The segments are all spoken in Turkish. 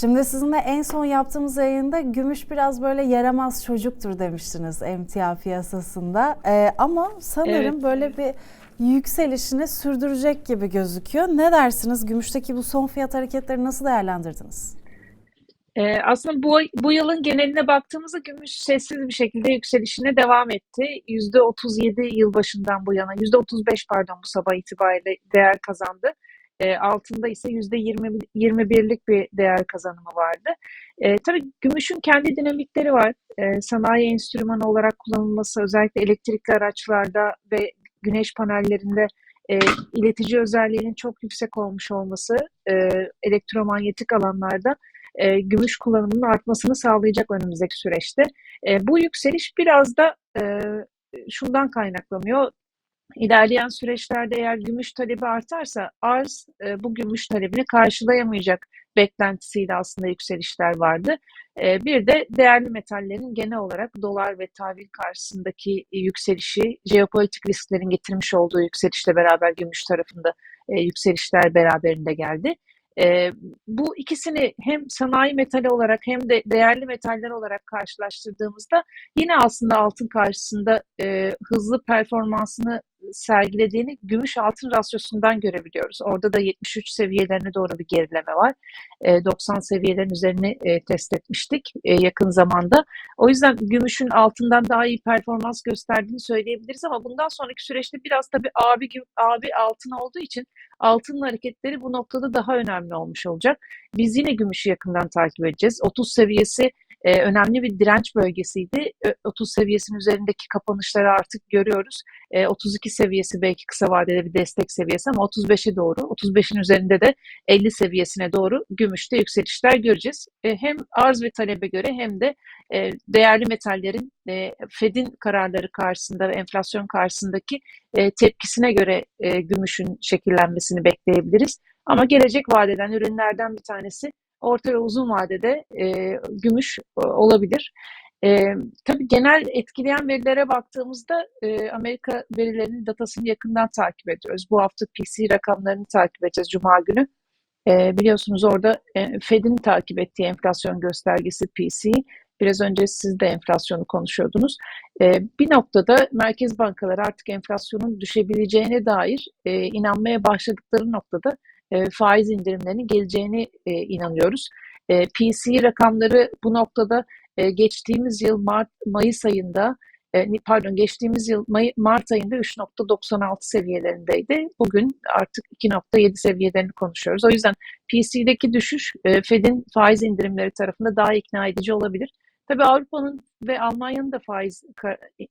Şimdi sizinle en son yaptığımız yayında gümüş biraz böyle yaramaz çocuktur demiştiniz emtia piyasasında. Ee, ama sanırım Evet. böyle bir yükselişini sürdürecek gibi gözüküyor. Ne dersiniz? Gümüşteki bu son fiyat hareketleri nasıl değerlendirdiniz? Ee, aslında bu, bu yılın geneline baktığımızda gümüş sessiz bir şekilde yükselişine devam etti. %37 yılbaşından bu yana, %35 pardon bu sabah itibariyle değer kazandı. Ee, altında ise %20, 21'lik bir değer kazanımı vardı. Ee, tabii gümüşün kendi dinamikleri var. Ee, sanayi enstrümanı olarak kullanılması özellikle elektrikli araçlarda ve güneş panellerinde e, iletici özelliğinin çok yüksek olmuş olması e, elektromanyetik alanlarda e, gümüş kullanımının artmasını sağlayacak önümüzdeki süreçte. E, bu yükseliş biraz da e, şundan kaynaklanıyor. İlerleyen süreçlerde eğer gümüş talebi artarsa arz e, bu gümüş talebini karşılayamayacak beklentisiyle aslında yükselişler vardı. E, bir de değerli metallerin genel olarak dolar ve tahvil karşısındaki yükselişi, jeopolitik risklerin getirmiş olduğu yükselişle beraber gümüş tarafında e, yükselişler beraberinde geldi. E, bu ikisini hem sanayi metali olarak hem de değerli metaller olarak karşılaştırdığımızda yine aslında altın karşısında e, hızlı performansını sergilediğini gümüş altın rasyosundan görebiliyoruz. Orada da 73 seviyelerine doğru bir gerileme var. E, 90 seviyelerin üzerini test etmiştik e, yakın zamanda. O yüzden gümüşün altından daha iyi performans gösterdiğini söyleyebiliriz ama bundan sonraki süreçte biraz tabii abi abi altın olduğu için altının hareketleri bu noktada daha önemli olmuş olacak. Biz yine gümüşü yakından takip edeceğiz. 30 seviyesi e, önemli bir direnç bölgesiydi. Ö- 30 seviyesinin üzerindeki kapanışları artık görüyoruz. E, 32 seviyesi belki kısa vadede bir destek seviyesi ama 35'e doğru, 35'in üzerinde de 50 seviyesine doğru gümüşte yükselişler göreceğiz. E, hem arz ve talebe göre hem de e, değerli metallerin e, Fed'in kararları karşısında ve enflasyon karşısındaki e, tepkisine göre e, gümüşün şekillenmesini bekleyebiliriz. Ama gelecek vadeden ürünlerden bir tanesi orta ve uzun vadede e, gümüş e, olabilir. E, tabii genel etkileyen verilere baktığımızda e, Amerika verilerinin datasını yakından takip ediyoruz. Bu hafta PC rakamlarını takip edeceğiz Cuma günü. E, biliyorsunuz orada e, Fed'in takip ettiği enflasyon göstergesi PC. Biraz önce siz de enflasyonu konuşuyordunuz. E, bir noktada merkez bankaları artık enflasyonun düşebileceğine dair e, inanmaya başladıkları noktada e, faiz indirimlerinin geleceğini e, inanıyoruz. E, PCE rakamları bu noktada e, geçtiğimiz yıl Mart Mayıs ayında pardon geçtiğimiz yıl Mart ayında 3.96 seviyelerindeydi. Bugün artık 2.7 seviyelerini konuşuyoruz. O yüzden PC'deki düşüş Fed'in faiz indirimleri tarafında daha ikna edici olabilir. Tabii Avrupa'nın ve Almanya'nın da faiz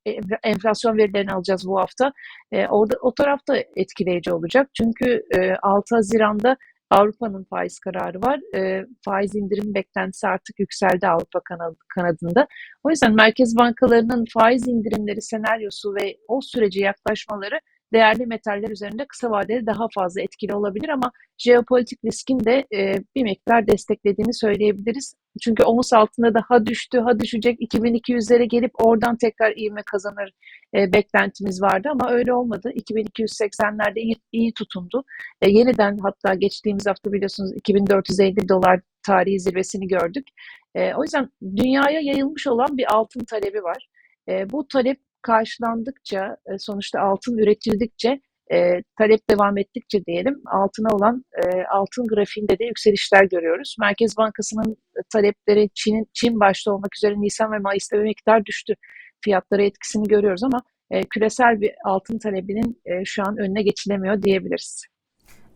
e, enflasyon verilerini alacağız bu hafta. E, orada o tarafta etkileyici olacak. Çünkü e, 6 Haziran'da Avrupa'nın faiz kararı var. E, faiz indirim beklentisi artık yükseldi Avrupa kanad, kanadında. O yüzden merkez bankalarının faiz indirimleri senaryosu ve o sürece yaklaşmaları değerli metaller üzerinde kısa vadeli daha fazla etkili olabilir ama jeopolitik riskin de e, bir miktar desteklediğini söyleyebiliriz. Çünkü omuz altında daha düştü, ha düşecek 2200'lere gelip oradan tekrar ivme kazanır e, beklentimiz vardı ama öyle olmadı. 2280'lerde iyi, iyi tutundu. E, yeniden hatta geçtiğimiz hafta biliyorsunuz 2450 dolar tarihi zirvesini gördük. E, o yüzden dünyaya yayılmış olan bir altın talebi var. E, bu talep karşılandıkça, e, sonuçta altın üretildikçe, e, talep devam ettikçe diyelim, altına olan e, altın grafiğinde de yükselişler görüyoruz. Merkez Bankası'nın talepleri Çin'in Çin başta olmak üzere Nisan ve Mayıs'ta bir miktar düştü. Fiyatlara etkisini görüyoruz ama e, küresel bir altın talebinin e, şu an önüne geçilemiyor diyebiliriz.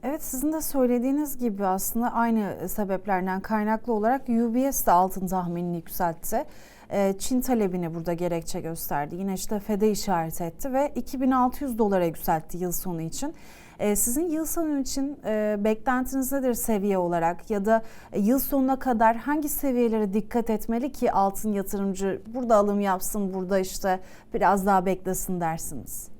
Evet sizin de söylediğiniz gibi aslında aynı sebeplerden kaynaklı olarak UBS de altın tahminini yükseltti. Ee, Çin talebini burada gerekçe gösterdi. Yine işte FED'e işaret etti ve 2600 dolara yükseltti yıl sonu için. Ee, sizin yıl sonu için e, beklentiniz nedir seviye olarak ya da e, yıl sonuna kadar hangi seviyelere dikkat etmeli ki altın yatırımcı burada alım yapsın, burada işte biraz daha beklesin dersiniz?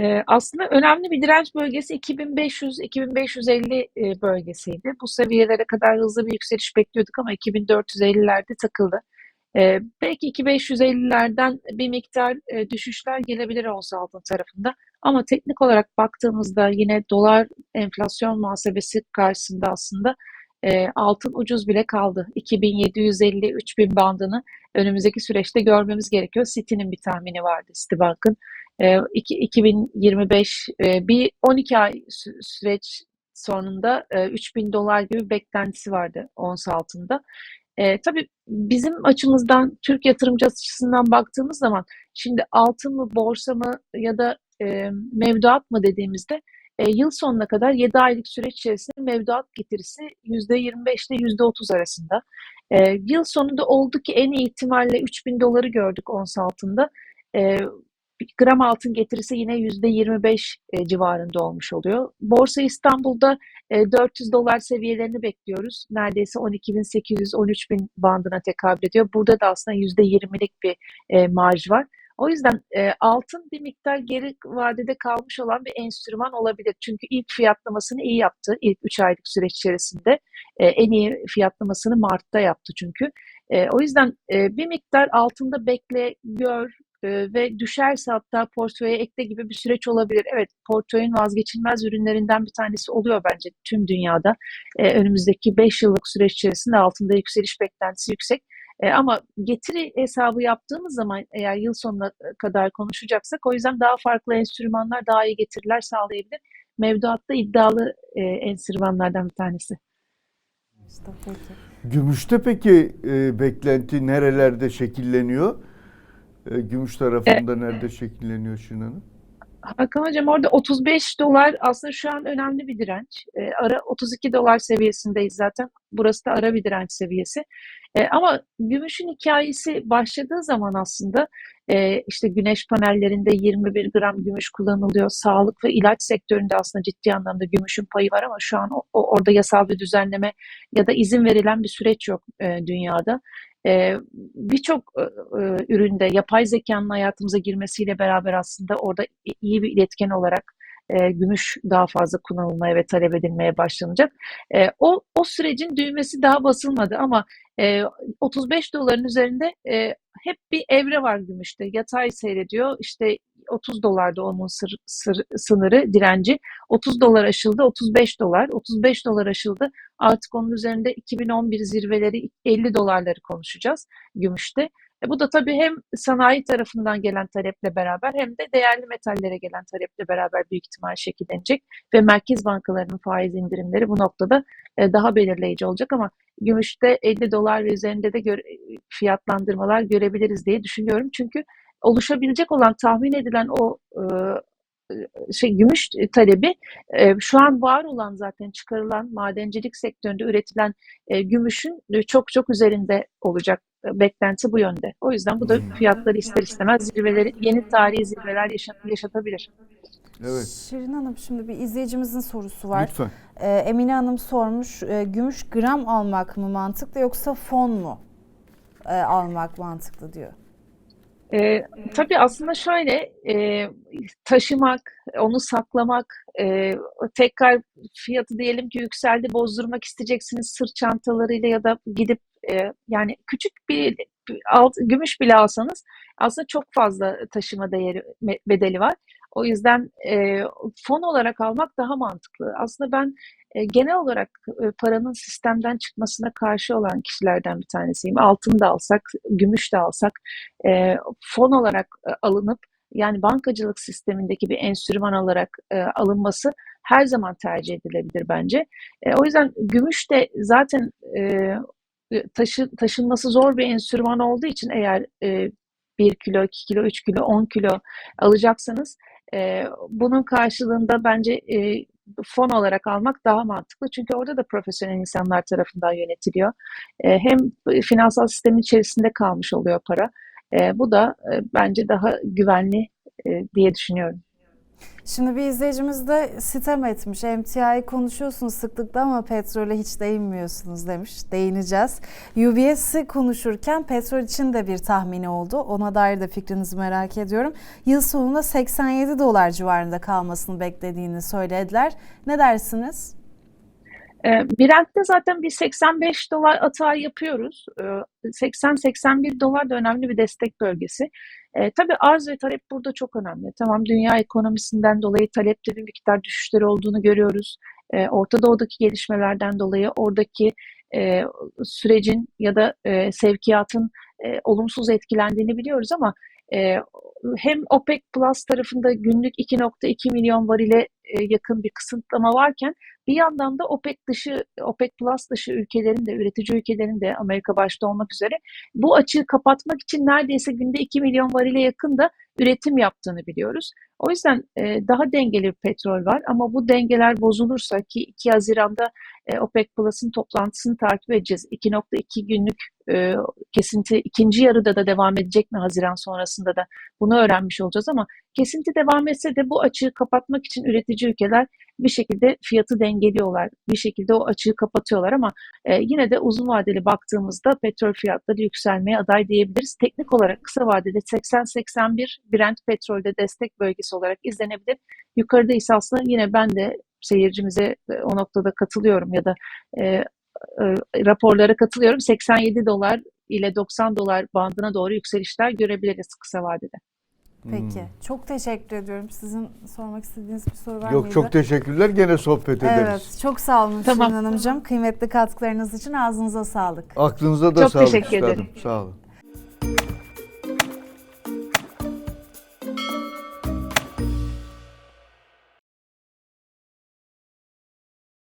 Ee, aslında önemli bir direnç bölgesi 2500-2550 e, bölgesiydi. Bu seviyelere kadar hızlı bir yükseliş bekliyorduk ama 2450'lerde takıldı. Ee, belki 2550'lerden bir miktar e, düşüşler gelebilir olsa altın tarafında. Ama teknik olarak baktığımızda yine dolar enflasyon muhasebesi karşısında aslında e, altın ucuz bile kaldı. 2750-3000 bandını önümüzdeki süreçte görmemiz gerekiyor. City'nin bir tahmini vardı Citibank'ın. E, iki- 2025 e, bir 12 ay sü- süreç sonunda e, 3000 dolar gibi beklentisi vardı ons altında. E, tabii bizim açımızdan Türk yatırımcı açısından baktığımız zaman şimdi altın mı borsa mı ya da e, mevduat mı dediğimizde e, yıl sonuna kadar 7 aylık süreç içerisinde mevduat getirisi %25 ile %30 arasında. E, yıl sonunda oldu ki en iyi ihtimalle 3000 doları gördük ons altında. E, gram altın getirisi yine %25 e, civarında olmuş oluyor. Borsa İstanbul'da e, 400 dolar seviyelerini bekliyoruz. Neredeyse 12.800-13.000 bandına tekabül ediyor. Burada da aslında %20'lik bir e, marj var. O yüzden e, altın bir miktar geri vadede kalmış olan bir enstrüman olabilir. Çünkü ilk fiyatlamasını iyi yaptı ilk 3 aylık süreç içerisinde. E, en iyi fiyatlamasını Mart'ta yaptı çünkü. E, o yüzden e, bir miktar altında bekle, gör e, ve düşerse hatta portföye ekle gibi bir süreç olabilir. Evet portföyün vazgeçilmez ürünlerinden bir tanesi oluyor bence tüm dünyada. E, önümüzdeki 5 yıllık süreç içerisinde altında yükseliş beklentisi yüksek. E, ama getiri hesabı yaptığımız zaman eğer yıl sonuna kadar konuşacaksak o yüzden daha farklı enstrümanlar daha iyi getiriler sağlayabilir. Mevduatta iddialı e, enstrümanlardan bir tanesi. Peki. Gümüşte peki e, beklenti nerelerde şekilleniyor? E, gümüş tarafında nerede şekilleniyor Şirin Hanım? Hakan Hocam orada 35 dolar aslında şu an önemli bir direnç. E, ara 32 dolar seviyesindeyiz zaten. Burası da ara bir direnç seviyesi. E, ama gümüşün hikayesi başladığı zaman aslında e, işte güneş panellerinde 21 gram gümüş kullanılıyor. Sağlık ve ilaç sektöründe aslında ciddi anlamda gümüşün payı var ama şu an o- orada yasal bir düzenleme ya da izin verilen bir süreç yok e, dünyada. E, Birçok e, üründe yapay zekanın hayatımıza girmesiyle beraber aslında orada iyi bir iletken olarak e, gümüş daha fazla kullanılmaya ve talep edilmeye başlanacak. E, o, o sürecin düğmesi daha basılmadı ama e, 35 doların üzerinde e, hep bir evre var gümüşte. Yatay seyrediyor. İşte 30 dolarda onun sır, sır- sınırı, direnci. 30 dolar aşıldı, 35 dolar. 35 dolar aşıldı. Artık onun üzerinde 2011 zirveleri 50 dolarları konuşacağız gümüşte. E, bu da tabii hem sanayi tarafından gelen taleple beraber hem de değerli metallere gelen taleple beraber büyük ihtimal şekillenecek ve merkez bankalarının faiz indirimleri bu noktada e, daha belirleyici olacak ama gümüşte 50 dolar ve üzerinde de gö- fiyatlandırmalar görebiliriz diye düşünüyorum. Çünkü oluşabilecek olan tahmin edilen o e, şey gümüş talebi e, şu an var olan zaten çıkarılan madencilik sektöründe üretilen e, gümüşün e, çok çok üzerinde olacak E, beklenti bu yönde. O yüzden bu da Hmm. fiyatları ister istemez zirveleri yeni tarihi zirveler yaşat- yaşatabilir. Evet. Şirin Hanım şimdi bir izleyicimizin sorusu var. Lütfen. Ee, Emine Hanım sormuş. e, gümüş gram almak mı mantıklı yoksa fon mu e, almak mantıklı diyor. E, tabii aslında şöyle e, taşımak, onu saklamak, e, tekrar fiyatı diyelim ki yükseldi bozdurmak isteyeceksiniz sırt çantalarıyla ya da gidip e, yani küçük bir alt, gümüş bile alsanız aslında çok fazla taşıma değeri bedeli var. O yüzden e, fon olarak almak daha mantıklı. Aslında ben e, genel olarak e, paranın sistemden çıkmasına karşı olan kişilerden bir tanesiyim. Altın da alsak, gümüş de alsak e, fon olarak e, alınıp yani bankacılık sistemindeki bir enstrüman olarak e, alınması her zaman tercih edilebilir bence. E, o yüzden gümüş de zaten e, taşı, taşınması zor bir enstrüman olduğu için eğer e, 1 kilo, 2 kilo, 3 kilo, 10 kilo alacaksanız e, bunun karşılığında bence e, fon olarak almak daha mantıklı. Çünkü orada da profesyonel insanlar tarafından yönetiliyor. E, hem finansal sistemin içerisinde kalmış oluyor para. E, bu da e, bence daha güvenli e, diye düşünüyorum. Şimdi bir izleyicimiz de sitem etmiş. MTI'yi konuşuyorsunuz sıklıkla ama petrole hiç değinmiyorsunuz demiş. Değineceğiz. UBS'i konuşurken petrol için de bir tahmini oldu. Ona dair de fikrinizi merak ediyorum. Yıl sonunda 87 dolar civarında kalmasını beklediğini söylediler. Ne dersiniz? Brent'te zaten bir 85 dolar atağı yapıyoruz. E, 80-81 dolar da önemli bir destek bölgesi. E, tabii arz ve talep burada çok önemli. Tamam dünya ekonomisinden dolayı talepte bir miktar düşüşleri olduğunu görüyoruz. e, Orta Doğu'daki gelişmelerden dolayı oradaki e, sürecin ya da e, sevkiyatın e, olumsuz etkilendiğini biliyoruz ama e, hem OPEC Plus tarafında günlük 2.2 milyon varile e, yakın bir kısıtlama varken bir yandan da OPEC dışı, OPEC Plus dışı ülkelerin de, üretici ülkelerin de Amerika başta olmak üzere bu açığı kapatmak için neredeyse günde 2 milyon varile yakın da üretim yaptığını biliyoruz. O yüzden e, daha dengeli bir petrol var ama bu dengeler bozulursa ki 2 Haziran'da e, OPEC Plus'ın toplantısını takip edeceğiz. 2.2 günlük e, kesinti ikinci yarıda da devam edecek mi Haziran sonrasında da bunu öğrenmiş olacağız ama kesinti devam etse de bu açığı kapatmak için üretici ülkeler bir şekilde fiyatı dengeliyorlar. Bir şekilde o açığı kapatıyorlar ama e, yine de uzun vadeli baktığımızda petrol fiyatları yükselmeye aday diyebiliriz. Teknik olarak kısa vadede 80-81 Brent petrolde destek bölgesi olarak izlenebilir. Yukarıda ise aslında yine ben de seyircimize e, o noktada katılıyorum ya da e, e, raporlara katılıyorum. 87 dolar ile 90 dolar bandına doğru yükselişler görebiliriz kısa vadede. Peki. Hmm. Çok teşekkür ediyorum. Sizin sormak istediğiniz bir soru var Yok mıydı? çok teşekkürler. Gene sohbet ederiz. Evet, çok sağ olun Tamam. Şirin Hanımcığım. Kıymetli katkılarınız için ağzınıza sağlık. Aklınıza da Çok sağlık teşekkür üstadım. ederim. Sağ olun.